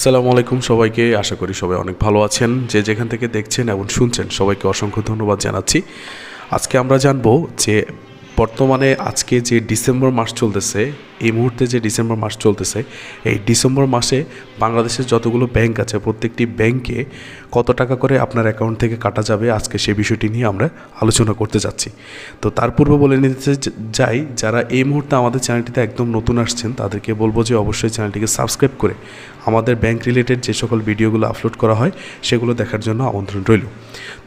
আসসালামু আলাইকুম সবাইকে। আশা করি সবাই অনেক ভালো আছেন। যে যেখান থেকে দেখছেন এবং শুনছেন সবাইকে অসংখ্য ধন্যবাদ জানাচ্ছি। আজকে আমরা জানব যে বর্তমানে আজকে যে ডিসেম্বর মাস চলতেছে এই মুহূর্তে যে ডিসেম্বর মাস চলতেছে, এই ডিসেম্বর মাসে বাংলাদেশের যতগুলো ব্যাংক আছে, প্রত্যেকটি ব্যাংকে কত টাকা করে আপনার অ্যাকাউন্ট থেকে কাটা যাবে, আজকে সেই বিষয়টি নিয়ে আমরা আলোচনা করতে যাচ্ছি। তো তার পূর্বে বলে নিতে যাই, যারা এই মুহূর্তে আমাদের চ্যানেলটিতে একদম নতুন আসছেন, তাদেরকে বলব যে অবশ্যই চ্যানেলটিকে সাবস্ক্রাইব করে আমাদের ব্যাংক রিলেটেড যে সকল ভিডিওগুলো আপলোড করা হয়, সেগুলো দেখার জন্য আমন্ত্রণ রইল।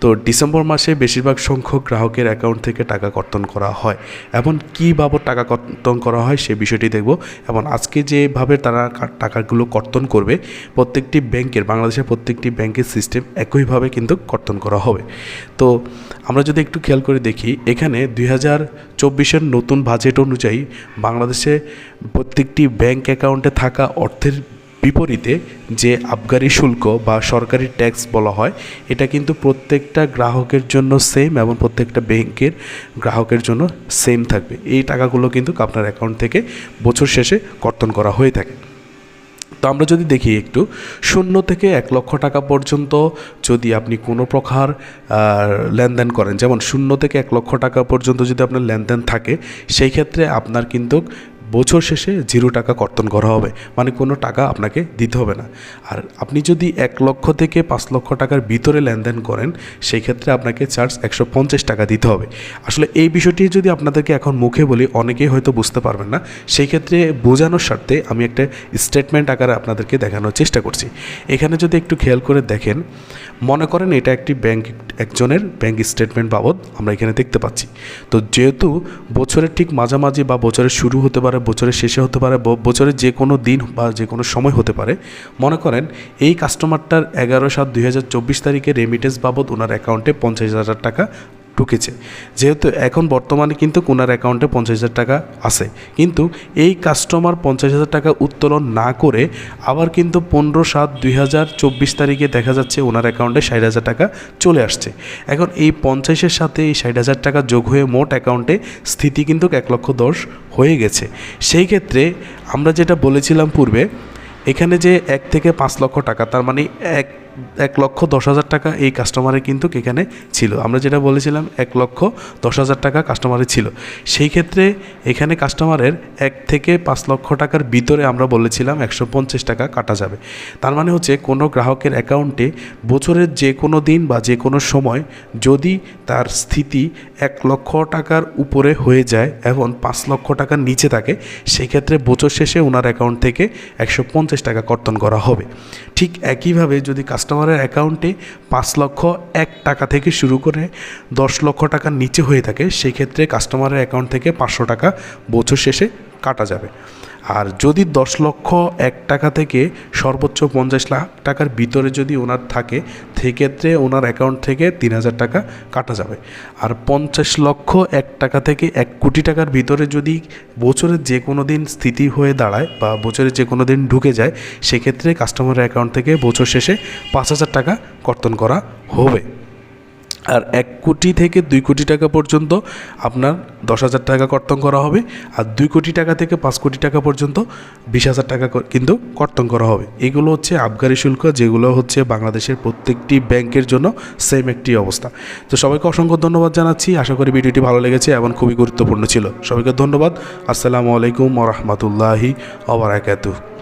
তো ডিসেম্বর মাসে বেশিরভাগ সংখ্যক গ্রাহকের অ্যাকাউন্ট থেকে টাকা কর্তন করা হয়, এবং কী বাবদ টাকা কর্তন করা হয়, সে বিষয়টি দেখব। এবং আজকে যেভাবে তারা টাকাগুলো কর্তন করবে, প্রত্যেকটি ব্যাংকের, বাংলাদেশের প্রত্যেকটি ব্যাংকের সিস্টেম একইভাবে কিন্তু কর্তন করা হবে। তো আমরা যদি একটু খেয়াল করে দেখি, এখানে দুই হাজার চব্বিশের নতুন বাজেট অনুযায়ী বাংলাদেশে প্রত্যেকটি ব্যাংক অ্যাকাউন্টে থাকা অর্থের বিপরীতে যে আবগারি শুল্ক বা সরকারি ট্যাক্স বলা হয়, এটা কিন্তু প্রত্যেকটা গ্রাহকের জন্য সেম এবং প্রত্যেকটা ব্যাংকের গ্রাহকের জন্য সেম থাকবে। এই টাকাগুলো কিন্তু আপনার অ্যাকাউন্ট থেকে বছর শেষে কর্তন করা হয়ে থাকে। তো আমরা যদি দেখি একটু, শূন্য থেকে এক লক্ষ টাকা পর্যন্ত যদি আপনি কোনো প্রকার লেনদেন করেন, যেমন শূন্য থেকে এক লক্ষ টাকা পর্যন্ত যদি আপনার লেনদেন থাকে, সেই ক্ষেত্রে আপনার কিন্তু বছর শেষে জিরো টাকা কর্তন করা হবে। মানে কোনো টাকা আপনাকে দিতে হবে না। আর আপনি যদি এক লক্ষ থেকে পাঁচ লক্ষ টাকার ভিতরে লেনদেন করেন, সেই ক্ষেত্রে আপনাকে চার্জ একশো পঞ্চাশ টাকা দিতে হবে। আসলে এই বিষয়টি যদি আপনাদেরকে এখন মুখে বলি, অনেকেই হয়তো বুঝতে পারবেন না। সেই ক্ষেত্রে বোঝানোর স্বার্থে আমি একটা স্টেটমেন্ট আকারে আপনাদেরকে দেখানোর চেষ্টা করছি। এখানে যদি একটু খেয়াল করে দেখেন, মনে করেন এটা একটি ব্যাংক একজনের ব্যাঙ্ক স্টেটমেন্ট বাবদ আমরা এখানে দেখতে পাচ্ছি। তো যেহেতু বছরের ঠিক মাঝামাঝি বা বছরের শুরু হতে পারে, বছরের শেষে হতে পারে বছরের যে কোনো দিন বা যে কোনো সময় হতে পারে, মনে করেন এই কাস্টমারটার এগারো সাত দুই তারিখে রেমিটেন্স বাবদ ওনার অ্যাকাউন্টে পঞ্চাশ হাজার টাকা ঢুকেছে। যেহেতু এখন বর্তমানে কিন্তু ওনার অ্যাকাউন্টে পঞ্চাশ হাজার টাকা আছে। কিন্তু এই কাস্টমার পঞ্চাশ হাজার টাকা উত্তোলন না করে আবার কিন্তু পনেরো সাত দুই হাজার চব্বিশ তারিখে দেখা যাচ্ছে ওনার অ্যাকাউন্টে ষাট হাজার টাকা চলে আসছে। এখন এই পঞ্চাশের সাথে এই ষাট হাজার টাকা যোগ হয়ে মোট অ্যাকাউন্টে স্থিতি কিন্তু এক লক্ষ দশ হয়ে গেছে। সেই ক্ষেত্রে আমরা যেটা বলেছিলাম পূর্বে, এখানে যে এক থেকে পাঁচ লক্ষ টাকা, তার মানে এক এক লক্ষ দশ হাজার টাকা এই কাস্টমারের কিন্তু এখানে ছিল। আমরা যেটা বলেছিলাম, এক লক্ষ দশ হাজার টাকা কাস্টমারের ছিল। সেই ক্ষেত্রে এখানে কাস্টমারের এক থেকে পাঁচ লক্ষ টাকার ভিতরে আমরা বলেছিলাম একশো পঞ্চাশ টাকা কাটা যাবে। তার মানে হচ্ছে কোনো গ্রাহকের অ্যাকাউন্টে বছরের যে কোনো দিন বা যে কোনো সময় যদি তার স্থিতি এক লক্ষ টাকার উপরে হয়ে যায় এবং পাঁচ লক্ষ টাকার নিচে থাকে, সেই ক্ষেত্রে বছর শেষে ওনার অ্যাকাউন্ট থেকে একশো পঞ্চাশ টাকা কর্তন করা হবে। ঠিক একইভাবে যদি কাস্টমারের অ্যাকাউন্টে পাঁচ লক্ষ এক টাকা থেকে শুরু করে দশ লক্ষ টাকার নিচে হয়ে থাকে সেক্ষেত্রে কাস্টমারের অ্যাকাউন্ট থেকে পাঁচশো টাকা বছর শেষে কাটা যাবে। আর যদি দশ লক্ষ এক টাকা থেকে সর্বোচ্চ পঞ্চাশ লাখ টাকার ভিতরে যদি ওনার থাকে, সেক্ষেত্রে ওনার অ্যাকাউন্ট থেকে তিন হাজার টাকা কাটা যাবে। আর পঞ্চাশ লক্ষ এক টাকা থেকে এক কোটি টাকার ভিতরে যদি বছরের যে কোনো দিন স্থিতি হয়ে দাঁড়ায় বা বছরের যে কোনো দিন ঢুকে যায়, সেক্ষেত্রে কাস্টমারের অ্যাকাউন্ট থেকে বছর শেষে পাঁচ হাজার টাকা কর্তন করা হবে। আর এক কোটি থেকে দুই কোটি টাকা পর্যন্ত আপনার দশ হাজার টাকা কর্তন করা হবে, আর দুই কোটি টাকা থেকে পাঁচ কোটি টাকা পর্যন্ত বিশ হাজার টাকা কিন্তু কর্তন করা হবে। এগুলো হচ্ছে আবগারি শুল্ক, যেগুলো হচ্ছে বাংলাদেশের প্রত্যেকটি ব্যাংকের জন্য সেম একটি অবস্থা। তো সবাইকে অসংখ্য ধন্যবাদ জানাচ্ছি। আশা করি ভিডিওটি ভালো লেগেছে এবং খুবই গুরুত্বপূর্ণ ছিল। সবাইকে ধন্যবাদ। আসসালামু আলাইকুম রহমতুল্লাহি ওবরাকাতুহ